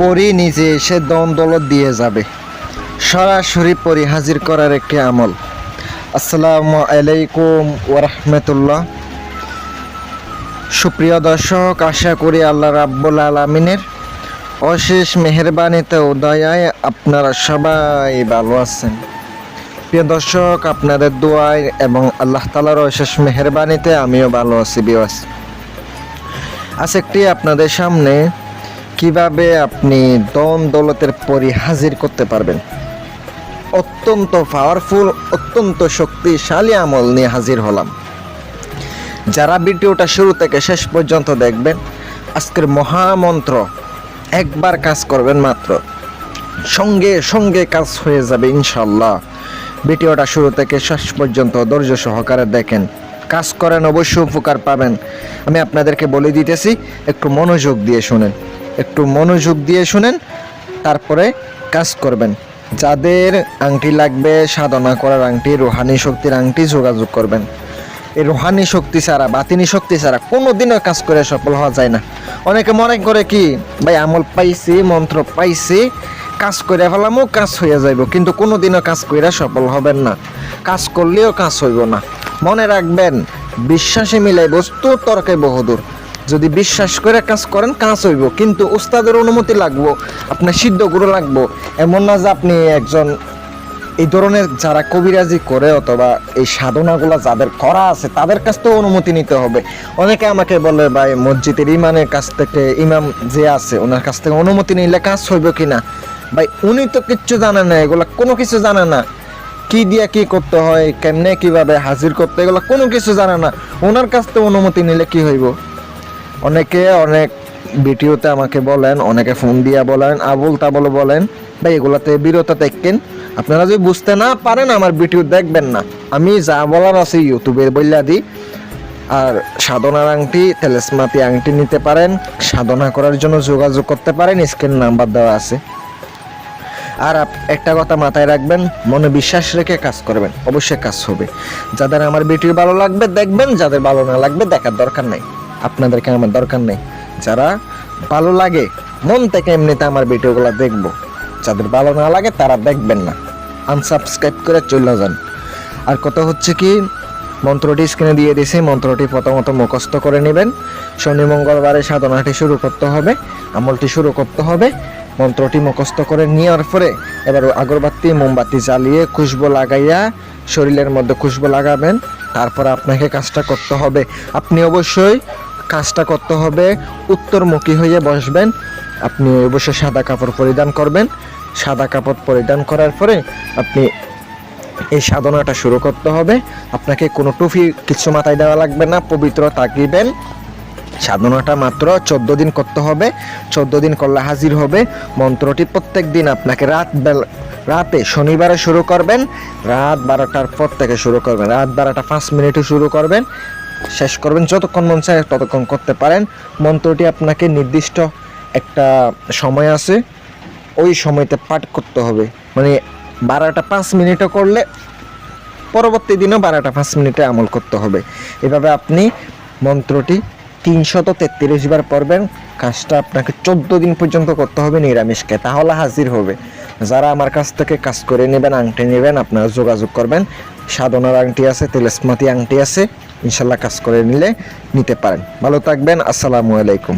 পরি নিজে এসে দম দলত দিয়ে যাবে। সরাসরি পরি হাজির করার একটি আমল। আসসালামু আলাইকুম ওরহমতুল্লাহ সুপ্রিয় দর্শক, আশা করি আল্লাহ রাব্বুল আলমিনের অশেষ মেহরবানিতে উদয়ায় আপনারা সবাই ভালো আছেন। প্রিয় দর্শক, আপনাদের দোয়ায় এবং আল্লাহ তালার অশেষ মেহরবানিতে আমিও ভালো আছি বিওয়াস আজ একটি আপনাদের সামনে কীভাবে আপনি দন দৌলতের পরি হাজির করতে পারবেন? অত্যন্ত পাওয়ারফুল অত্যন্ত শক্তিশালী আমল নিয়ে হাজির হলাম। যারা ভিডিওটা শুরু থেকে শেষ পর্যন্ত দেখবেন, আজকের মহামন্ত্র, একবার কাজ করবেন মাত্র। সঙ্গে সঙ্গে কাজ হয়ে যাবে ইনশাল্লাহ ভিডিওটা শুরু থেকে শেষ পর্যন্ত ধৈর্য সহকারে দেখেন। কাজ করেন, অবশ্যই উপকার পাবেন। আমি আপনাদেরকে বলে দিতেছি, একটু মনোযোগ দিয়ে শুনেন। একটু মনোযোগ দিয়ে শুনেন, তারপরে কাজ করবেন। যাদের আংটি লাগবে, সাধনা করার আংটি, রুহানি শক্তির আংটি যোগাযোগ করবেন। এই রুহানি শক্তি ছাড়া, বাতিনি শক্তি ছাড়া কোনো দিনও কাজ করে সফল হওয়া যায় না। অনেকে মনে করে কি, ভাই, আমল পাইছি, মন্ত্র পাইছি, কাজ করে ফেলামও কাজ হয়ে যাইব। কিন্তু কোনো দিনও কাজ করে সফল হবেন না। কাজ করলেও কাজ হইব না। মনে রাখবেন, বিশ্বাসে মিলাই বস্তু, তর্কে বহুদূর। যদি বিশ্বাস করে কাজ করেন, কাজ হইব। কিন্তু উস্তাদের অনুমতি লাগবো, আপনার সিদ্ধ গুরু লাগবো। এমন না যে আপনি একজন এই ধরনের যারা কবিরাজি করে অথবা এই সাধনাগুলো যাদের করা আছে, তাদের কাছ থেকে অনুমতি নিতে হবে। অনেকে আমাকে বলে, ভাই, মসজিদের ইমানের কাছ থেকে ইমাম যে আছে, ওনার কাছ থেকে অনুমতি নিলে কাজ হইব কিনা? ভাই, উনি তো কিচ্ছু জানে না, এগুলো কোনো কিছু জানে না। কি দিয়ে কি করতে হয়, কেমনে কীভাবে হাজির করতে এগুলো কোনো কিছু জানে না। ওনার কাছ থেকে অনুমতি নিলে কি হইব? অনেকে অনেক ভিডিওতে আমাকে বলেন, অনেকে ফোন দিয়া বলেন, আবুল তাবল বলেন, ভাই, এগুলাতে বিরত দেখেন আপনারা যদি বুঝতে না পারেন, আমার ভিডিও দেখবেন না। আমি যা বলার আছে ইউটিউবে বললা দিই। আর সাধনার আংটি তেলেসমাতি আংটি নিতে পারেন। সাধনা করার জন্য যোগাযোগ করতে পারেন, স্ক্রিন নাম্বার দেওয়া আছে। আর একটা কথা মাথায় রাখবেন, মনে বিশ্বাস রেখে কাজ করবেন। অবশ্যই কাজ হবে। যাদের আমার ভিডিও ভালো লাগবে, দেখবেন। যাদের ভালো না লাগবে, দেখার দরকার নেই। আপনাদেরকে আমার দরকার নেই। যারা ভালো লাগে, মন থেকে এমনিতে আমার ভিডিওগুলো দেখব। যাদের ভালো না লাগে, তারা দেখবেন না। আনসাবস্ক্রাইব করে চলে যান। আর কথা হচ্ছে কি, মন্ত্রটি স্ক্রিনে দিয়ে দিয়েছি। মন্ত্রটি প্রথমত মুখস্থ করে নেবেন। শনি, মঙ্গলবারে সাধনাটি শুরু করতে হবে। আমলটি শুরু করতে হবে। মন্ত্রটি মুখস্থ করে নেওয়ার পরে এবার আগরবাতি, মোমবাতি জ্বালিয়ে খুশবো লাগাইয়া শরীরের মধ্যে খুশবু লাগাবেন। তারপর আপনাকে কাজটা করতে হবে। আপনি অবশ্যই কাজটা করতে হবে। উত্তরমুখী হয়ে বসবেন। আপনি অবশ্যই সাদা কাপড় পরিধান করবেন। সাদা কাপড় পরিধান করার পরে আপনি এই সাধনাটা শুরু করতে হবে। আপনাকে কোনো টুপি কিছু মাথায় দেওয়া লাগবে না, পবিত্র তাকিবেন সাধনাটা মাত্র চোদ্দ দিন করতে হবে। চোদ্দ দিন করলে হাজির হবে। মন্ত্রটি প্রত্যেক দিন আপনাকে রাত রাতে শনিবারে শুরু করবেন। রাত বারোটার পর থেকে শুরু করবেন। রাত বারোটা পাঁচ মিনিটে শুরু করবেন। শেষ করবেন যতক্ষণ মন চায় ততক্ষণ করতে পারেন। মন্ত্রটি আপনাকে নির্দিষ্ট একটা সময় আছে, ওই সময়তে পাঠ করতে হবে। মানে বারোটা পাঁচ মিনিটও করলে পরবর্তী দিনও বারোটা পাঁচ মিনিটে আমল করতে হবে। এভাবে আপনি মন্ত্রটি তিনশত তেত্রিশ বার পড়বেন। কাজটা আপনাকে চোদ্দ দিন পর্যন্ত করতে হবে নিরামিষকে, তাহলে হাজির হবে। যারা আমার কাছ থেকে কাজ করে নেবেন, আংটি নেবেন, আপনারা যোগাযোগ করবেন। সাধনার আংটি আছে, তেলেসমাতি আংটি আছে। ইনশাল্লাহ কাজ করে নিলে নিতে পারেন। ভালো থাকবেন আসসালামু আলাইকুম।